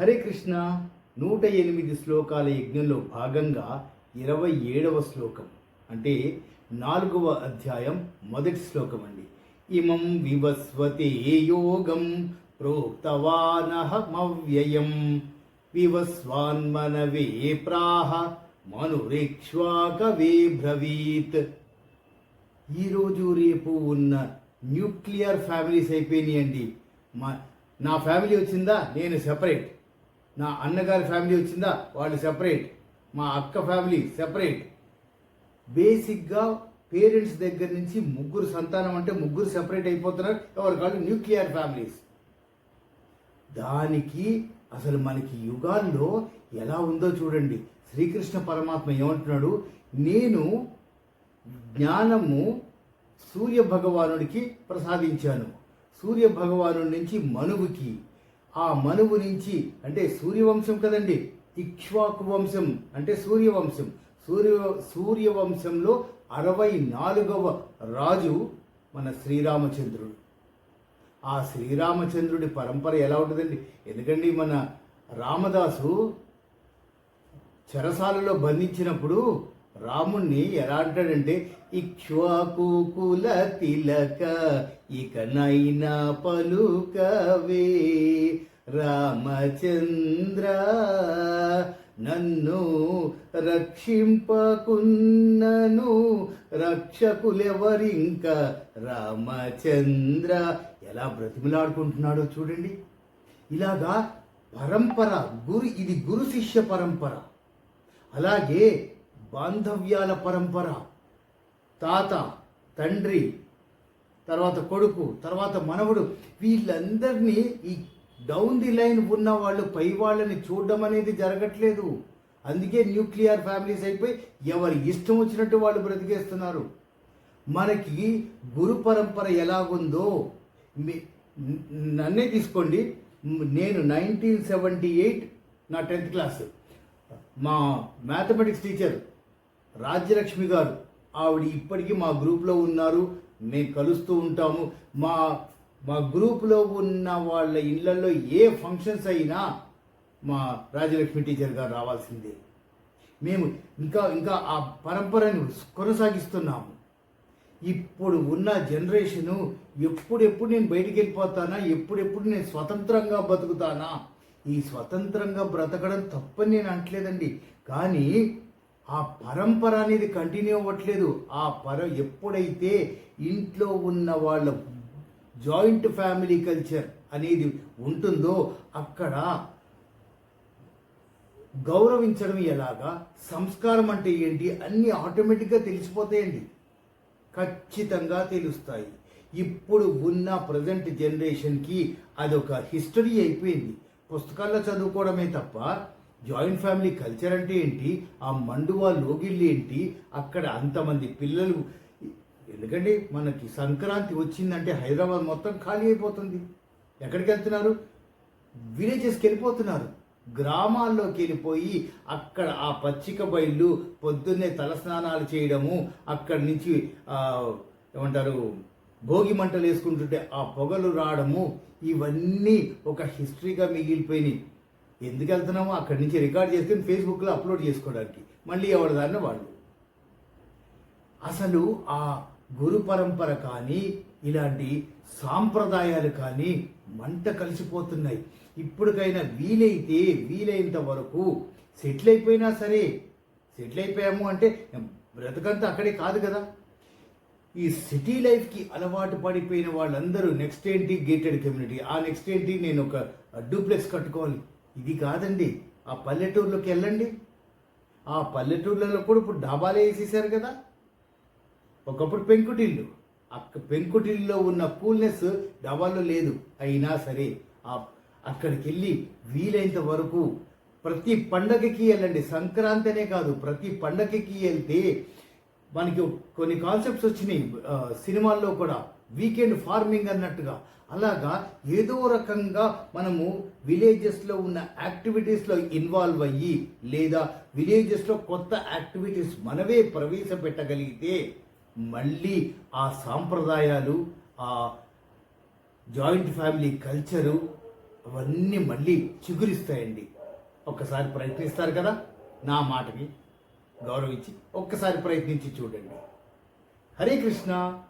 హరే కృష్ణ నూట ఎనిమిది శ్లోకాల యజ్ఞంలో భాగంగా ఇరవై ఏడవ శ్లోకం అంటే నాలుగవ అధ్యాయం మొదటి శ్లోకం అండి. ఇమం వివస్వతే యోగం ప్రోక్తవానహమవ్యయం వివస్వాన్మనవే ప్రాహ మనురేక్ష్వాకవే బ్రవీత్ ఈరోజు రేపు ఉన్న న్యూక్లియర్ ఫ్యామిలీస్ అయిపోయినాయండి. మా నా ఫ్యామిలీ వచ్చిందా? నేను సెపరేట్. నా అన్నగారి ఫ్యామిలీ వచ్చిందా? వాళ్ళు సెపరేట్. మా అక్క ఫ్యామిలీ సెపరేట్. బేసిక్గా పేరెంట్స్ దగ్గర నుంచి ముగ్గురు సంతానం అంటే ముగ్గురు సెపరేట్ అయిపోతున్నారు. ఎవరు కాదు న్యూక్లియర్ ఫ్యామిలీస్. దానికి అసలు మనకి యుగాల్లో ఎలా ఉందో చూడండి. శ్రీకృష్ణ పరమాత్మ ఏమంటున్నాడు? నేను జ్ఞానము సూర్య భగవానుడికి ప్రసాదించాను. సూర్య భగవాను నుంచి మనువుకి. ఆ మనువు నుంచి అంటే సూర్యవంశం కదండి ఇక్ష్వాకు వంశం అంటే సూర్యవంశం. సూర్య సూర్యవంశంలో అరవై నాలుగవ రాజు మన శ్రీరామచంద్రుడు. ఆ శ్రీరామచంద్రుడి పరంపర ఎలా ఉంటుందండి? ఎందుకండి మన రామదాసు చెరసాలలో బంధించినప్పుడు రాముణ్ణి ఎలా అంటాడంటే ఇక్ష్వాకుల కుల తిలక ఇకనైనా పలుకవే. రామచంద్ర నన్ను రక్షింపకున్నను రక్షకులెవరింక? రామచంద్ర ఎలా బ్రతిమలాడుకుంటున్నాడో చూడండి. ఇలాగా పరంపర గురు ఇది గురు శిష్య పరంపర. అలాగే బాంధవ్యాల పరంపర. తాత తండ్రి తర్వాత కొడుకు తర్వాత మనవడు వీళ్ళందరినీ ఈ డౌన్ ది లైన్ ఉన్న వాళ్ళు పై వాళ్ళని చూడడం అనేది జరగట్లేదు. అందుకే న్యూక్లియర్ ఫ్యామిలీస్ అయిపోయి ఎవరి ఇష్టం వచ్చినట్టు వాళ్ళు బ్రతికేస్తున్నారు. మనకి గురు పరంపర ఎలాగుందో మీ- నన్నే తీసుకోండి. నేను నైన్టీన్ సెవెంటీ ఎయిట్ నా టెన్త్ క్లాస్. మా మ్యాథమెటిక్స్ టీచర్ రాజ్యలక్ష్మి గారు ఆవిడ ఇప్పటికీ మా గ్రూప్లో ఉన్నారు. మేము కలుస్తూ ఉంటాము. మా మా గ్రూప్లో ఉన్న వాళ్ళ ఇళ్ళలో ఏ ఫంక్షన్స్ అయినా మా రాజలక్ష్మి టీచర్ గారు రావాల్సిందే. మేము ఇంకా ఇంకా ఆ పరంపరను కొనసాగిస్తున్నాము. ఇప్పుడు ఉన్న జనరేషను ఎప్పుడెప్పుడు నేను బయటికి వెళ్ళిపోతానా ఎప్పుడెప్పుడు నేను స్వతంత్రంగా బతుకుతానా? ఈ స్వతంత్రంగా బ్రతకడం తప్పని నేను అంటలేదండి కానీ ఆ పరంపర అనేది కంటిన్యూ అవ్వట్లేదు. ఆ పర ఎప్పుడైతే ఇంట్లో ఉన్న వాళ్ళ జాయింట్ ఫ్యామిలీ కల్చర్ అనేది ఉంటుందో అక్కడ గౌరవించడం ఎలాగా? సంస్కారం అంటే ఏంటి? అన్నీ ఆటోమేటిక్గా తెలిసిపోతాయండి. ఖచ్చితంగా తెలుస్తాయి. ఇప్పుడు ఉన్న ప్రజెంట్ జనరేషన్కి అదొక హిస్టరీ అయిపోయింది. పుస్తకాల్లో చదువుకోవడమే తప్ప జాయింట్ ఫ్యామిలీ కల్చర్ అంటే ఏంటి? ఆ మండువా లోగిళ్ళు ఏంటి? అక్కడ అంతమంది పిల్లలు ఎందుకంటే మనకి సంక్రాంతి వచ్చిందంటే హైదరాబాద్ మొత్తం ఖాళీ అయిపోతుంది. ఎక్కడికి వెళ్తున్నారు? విలేజెస్కి వెళ్ళిపోతున్నారు. గ్రామాల్లోకి వెళ్ళిపోయి అక్కడ ఆ పచ్చిక బయళ్ళు పొద్దున్నే తలస్నానాలు చేయడము అక్కడి నుంచి ఏమంటారు భోగి మంటలు వేసుకుంటుంటే ఆ పొగలు రావడము ఇవన్నీ ఒక హిస్టరీగా మిగిలిపోయినాయి. ఎందుకు వెళ్తున్నామో? అక్కడి నుంచి రికార్డ్ చేసుకుని ఫేస్బుక్లో అప్లోడ్ చేసుకోవడానికి. మళ్ళీ ఎవరి దాన్ని వాళ్ళు. అసలు ఆ గురు పరంపర కానీ ఇలాంటి సాంప్రదాయాలు కానీ మంట కలిసిపోతున్నాయి. ఇప్పటికైనా వీలైతే వీలైనంత వరకు సెటిల్ అయిపోయినా సరే సెటిల్ అయిపోయాము అంటే బ్రతకంతా అక్కడే కాదు కదా. ఈ సిటీ లైఫ్కి అలవాటు పడిపోయిన వాళ్ళందరూ నెక్స్ట్ ఏంటి? Gated community. ఆ నెక్స్ట్ ఏంటి? నేను ఒక డూప్లెక్స్ కట్టుకోవాలి. ఇది కాదండి. ఆ పల్లెటూరులోకి వెళ్ళండి. ఆ పల్లెటూర్లలో కూడా ఇప్పుడు డాబాలే వేసేసారు కదా. ఒకప్పుడు పెంకుటిల్లు. అక్క పెంకుటిల్లో ఉన్న కూల్నెస్ డవాల్లో లేదు. అయినా సరే ఆ అక్కడికి వెళ్ళి వీలైనంత వరకు ప్రతి పండగకి వెళ్ళండి. సంక్రాంతి అనే కాదు ప్రతి పండగకి వెళ్తే మనకి కొన్ని కాన్సెప్ట్స్ వచ్చినాయి. సినిమాల్లో కూడా వీకెండ్ ఫార్మింగ్ అన్నట్టుగా. అలాగా ఏదో రకంగా మనము విలేజెస్లో ఉన్న యాక్టివిటీస్లో ఇన్వాల్వ్ అయ్యి లేదా విలేజెస్లో కొత్త యాక్టివిటీస్ మనమే ప్రవేశపెట్టగలిగితే మళ్ళీ ఆ సాంప్రదాయాలు ఆ జాయింట్ ఫ్యామిలీ కల్చరు అవన్నీ మళ్ళీ చిగురిస్తాయండి. ఒక్కసారి ప్రయత్నిస్తారు కదా నా మాటకి గౌరవించి ఒక్కసారి ప్రయత్నించి చూడండి. హరే కృష్ణ!